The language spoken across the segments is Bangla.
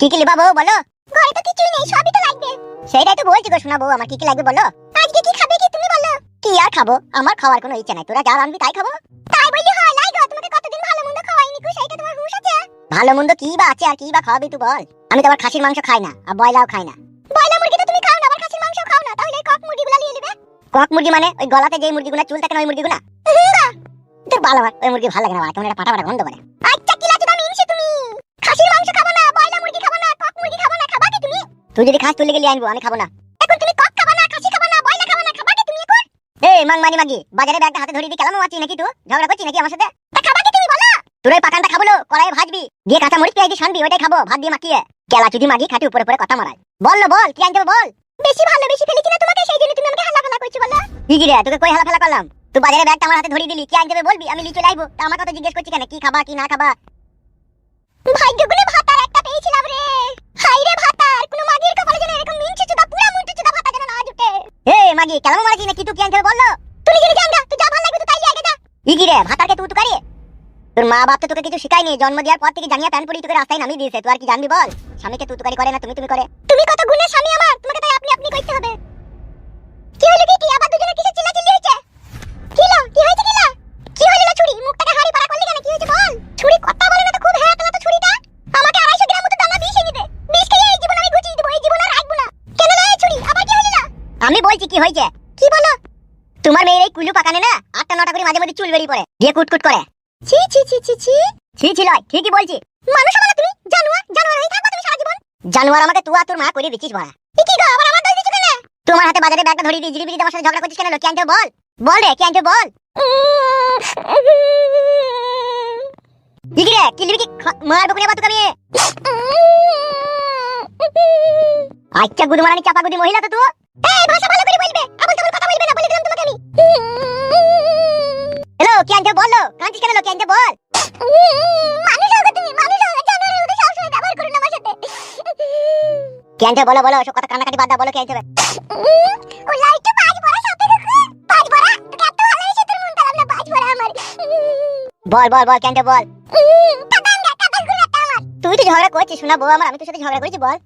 কি কি লিবা বউ বলো। ঘরে তো কিছুই নেই, সবই তো লাগবে। সেইটাই তো বলছি গো শোনা বউ আমার কি কি লাগবে বলো। আজকে কি খাবে কি তুমি বলো। কি আর খাব? আমার খাওয়ার কোনো নাই। তোরা যা তাই খাব। তাই হয়, লাই গো, তোমাকে কতদিন ভালো মন্দ খাওয়াইনি কো সেইটা তোমার হুঁশ আছে। ভালো মন্দ কি বা আছে আর কি বা খাওয়াবি তুই বল। আমি তো আবার খাসির মাংস খাই না, আর বয়লাও খাই না। বয়লা মুরগি তো তুমি খাও না, আবার খাসির মাংস খাও না, তাহলে কক মুরগিগুলো নিয়ে নেবে। কক মুরগি মানে ওই গলাতে যেই মুরগিগুলো, চুল থাকে না ওই মুরগিগুলো? আমার ওই মুরগি ভালো লাগে না কেমন একটা পাটা পাটা গন্ধ করে। আচ্ছা কি লাচু দামি ইনসে তুমি! খাসির মাংস খাব না বয়লা মুরগি খাব না কক মুরগি খাব না, খাবা কি তুমি? তুই যদি খাস তুই লেগে আনব, আমি খাব না। এখন তুমি কক খাবা না, খাসি খাবা না বয়লা খাবা না, খাবা কি তুমি এখন? এই মাংমানি মাগি, বাজারে ব্যাগটা হাতে ধরিয়ে দি কেলামো আছি নাকি তুই? ঝগড়া করছিস নাকি আমার সাথে? খাবা কি তুমি, বলো! তোর ওই পাকানটা খাব কড়াইয়ে ভাজবি, দিয়ে কাঁচা মরিচ, পেঁয়াজ দিয়ে ওইটাই খাব, ভাত দিয়ে মাখিয়ে। কেলা চুদি মাগি খাটি উপরে উপরে কথা মারায়। বল না বল, কি আনতে বল? বেশি ভালো, বেশি ফেলেছি না তোমাকে, সেই জন্য তুমি আমাকে হালা ফালা করছ, বলো। কি রে, তোকে কই হালা ফালা করলাম? তুই বাজারে ব্যাগটা আমার হাতে ধরিয়ে দিলি, কি আনতে বলবি? আমি লিচে লাইবো। তা আমার কথা জিজ্ঞেস করছি কেন? কি খাবা, কি না খাবা? ভাগ্যগুলো ভাতার একটা পেয়েছিলাম রে। হাই রে ভাতার, কোনো মাগির কপালে যেন এরকম মিনছে চুদা, পুরা মুন্টু চুদা ভাতা যেন না জুটে। এ মাগি, কেমন মারাছি নাকি? তুই কি আনতে বলল? তুই নিজে জানগা তুই যা ভালো লাগবে, তুই তাই আগে যা। ই কি রে, ভাতারকে তুই তুকারি। তোর মা বাপ তো তোকে কিছু শিখায়নি, জন্ম দেওয়ার পর থেকে জানিয়া প্যান পরি তোকে রাস্তায় নামিয়ে দিয়েছে। তুই আর কি জানবি বল? স্বামীকে তুই তুকারি করে না, তুমি তুমি করে। তুমি কত গুণের স্বামী আমার, তোমাকে তাই আপনি আপনি করতে হবে। কি হলো কি কি আবার আমি বলছি কি হয়েছে? কি বলো? তোমার মেয়ের এই কুলু পাকানে না আটটা নটা করে মাঝে মধ্যে চুল বেরিয়ে পড়ে দিয়ে কুটকুট করে। ছি ছি ছি ছি ছি। ছি ছি, লয়, ঠিকই বলছি। মানুষ তুমি, জানোয়ার জানোয়ার হয়ে তুমি সারা জীবন। জানোয়ার আমাকে তুই আর তোর মা করে দিচ্ছিস বড়া। কি গো, আবার আমার কেন? তোমার হাতে বাজারে ব্যাগটা দিয়ে সাথে ঝগড়া করছিস কেন কি আনতে বল? বল রে, কি বল? কি রে কি কি মারবো কোনে বাতুক আমি? আচ্ছা গুদু মারানি চাপা গুদি মহিলা তো তুই। বলবে না আমি বলো বল সব কথা বাদ দাও বলো ও পাঁচ বড়া সাথে পাঁচ বড়া তোর মন না পাঁচ বড়া আমার বল বল বল বল তুই তো ঝগড়া করছিস শোনা বউ আমার আমি তোর সাথে ঝগড়া বল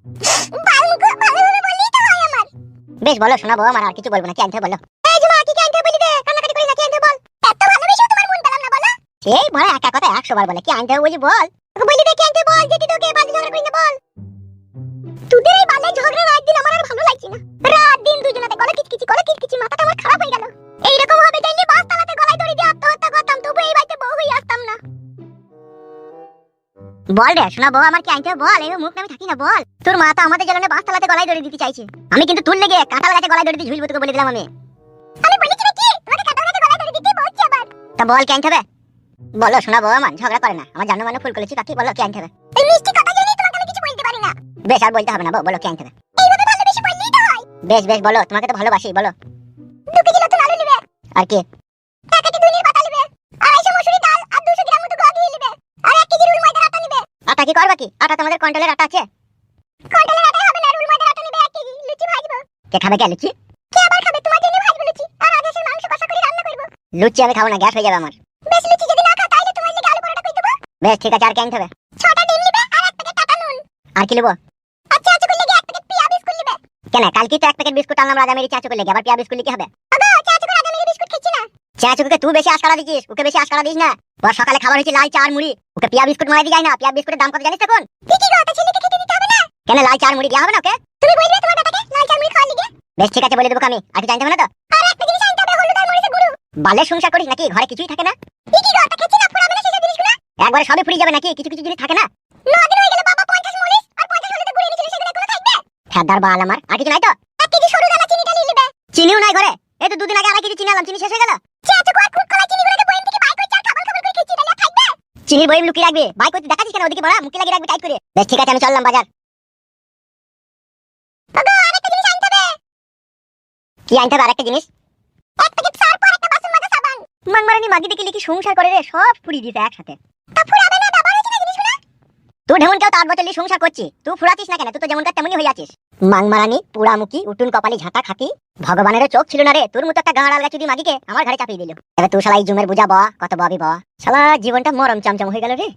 বেশ, বলো শোনা বউ আমার আর কিছু বলব না। কি আনতে বলো? এই জুমা, কি আনতে বলি দে কান্নাকাটি করে না, কি আনতে বল? এত ভালোবেসে তোমার মন পেলাম না, বলো। এই বড় একা কথা 100 বার বলে, কি আনতে বলি বল? তুই বলি দে কি আনতে বল? যেটি তোকে বাজে ঝগড়া করি না, বল। তোদের এই বালে ঝগড়া রাত দিন আমার আর ভালো লাগছে না। বল রে শোনা বউ আমার কি আনতে বল এই মুখ নামে থাকি না বল। তোর মা তো আমাদের জ্বালানে বাস তালাতে গলায় দড়ি দিতে চাইছে। আমি কিন্তু তুল লেগে কাঁঠাল গাছে গলায় দড়ি দিয়ে ঝুলবো তোকে বলে দিলাম আমি। আমি বলেছি নাকি? তোমাকে কাঁঠাল গাছে গলায় দড়ি দিতে বলছি আবার। তা বল কি আনতে হবে? বলো শোনা বউ আমার ঝগড়া করে না। আমার জানো মানে ফুল করেছি বাকি বলো কি আনতে হবে? এই মিষ্টি কথা জেনে তোমাকে আমি কিছু বলতে পারি না। বেশ আর বলতে হবে না বউ, বলো কি আনতে হবে? এইভাবে ভালোবেসে বললেই তো হয়। বেশ বেশ বলো তোমাকে তো ভালোবাসি বলো। দু কেজি নতুন আলু নেবে। আর কি এক কেজি দুনির পাতা নেবে আড়াইশো মসুরি ডাল আর দুশো গ্রাম মতো গোয়া ঘি নেবে আর এক কেজি রুল ময়দার আটা নেবে আটা কি করবা কি? আটা তোমাদের কন্ট্রোলের আটা আছে? কন্ট্রোলের আটা হবে না রুল ময়দার আটা নেবে এক কেজি লুচি ভাজবো। কে খাবে কে লুচি? কে আবার খাবে? তোমার জন্য ভাজবো লুচি আর আদেশের মাংস কষা করে রান্না করব। লুচি আমি খাব না গ্যাস হয়ে যাবে আমার। বেশ লুচি যদি না খাও তাহলে তোমার লেগে আলু পরোটা করে দেবো? বেশ ঠিক আছে আর কেন হবে? ছটা ডিম নেবে আর এক প্যাকেট টাটা নুন। আর কি নেব? আচ্ছা আচ্ছা করে লেগে এক প্যাকেট পিয়া বিস্কুট নেবে? কেন কালকে তো এক প্যাকেট বিস্কুট আনলাম রাজা মেরি চাচু করে আবার পিয়া বিস্কুট কি হবে বাবা চাচু করে রাজা মেরি বিস্কুট খাচ্ছি না চাচুকে তুই বেশি আশকারা দিছিস ওকে বেশি আশকারা দিস না। ওর সকালে খাবার হয়েছে লাল চা আর মুড়ি ওকে পিয়া বিস্কুট মারা দিয়ে যায় না পিয়া বিস্কুটের দাম কত জানিস এখন ঠিকই কথা ছেলেকে খেতে দিতে হবে না? কেন লাল চা আর মুড়ি দেওয়া হবে না ওকে? তুমি বলবে তোমার বেটাকে লাল চা মুড়ি খাওয়ার লিগে। বেশ ঠিক আছে বলে দেবো আমি। আর কি জানতে হবে না তো? আর একটা জিনিস আনতে হবে হলুদ আর মরিচের গুঁড়ো। বালের সংসার করিস নাকি? ঘরে কিছুই থাকে না? ঠিকই কথা খেছি না পুরাবে না সেসব জিনিসগুলো? একবারে সবই ফুরিয়ে যাবে নাকি? কিছু কিছু জিনিস থাকে না? নদিন হয়ে গেল বাবা 50 মরিচ আর 50 হলুদের গুঁড়ো এনেছিল সেগুলো এখনও থাকবে? খাদার বাল আমার। আর কিছু নাই তো? এক কেজি সরু দানা চিনিটা নিয়ে নেবে। চিনিও নাই ঘরে? এই তো দুদিন আগে আড়াই কেজি চিনি আনলাম চিনি শেষ হয়ে গেল? চিনির বইম লুকিয়ে রাখবে বাই করতে দেখাচ্ছিস কেন? ওদিকে বড়া, মুখে লাগিয়ে রাখবে টাইট করে। বেশ, ঠিক আছে, আমি চললাম বাজার। বাবা জিনিস কি আনতে হবে আরেকটা জিনিস? এক প্যাকেট সার্ফ আর একটা বাসন মাজা সাবান। মাংমারানি মাগি দেখি লিখি সংসার করে রে, সব ফুরিয়ে দিতে একসাথে। তা ফুরাবে না, ব্যবহার হয়েছে না জিনিসগুলো? তুই ঢেমন কেউ তো আট বছর সংসার করছি। তুই ফুরাতিস না কেন? তুই তো যেমন কার তেমনই হয়ে আছিস। মাংমারানি মুখী উটুন কপালি, ঝাঁটা খাকি ভগবানের চোখ ছিল না রে। তোর মতো একটা গাঁড়াল গাছুদি মাগিকে আমার ঘরে চাপিয়ে দিল। এবার তুই শালা জুমের বুঝা বা, কত ববি বা। শালা, জীবনটা মরম চমচম হয়ে গেল রে।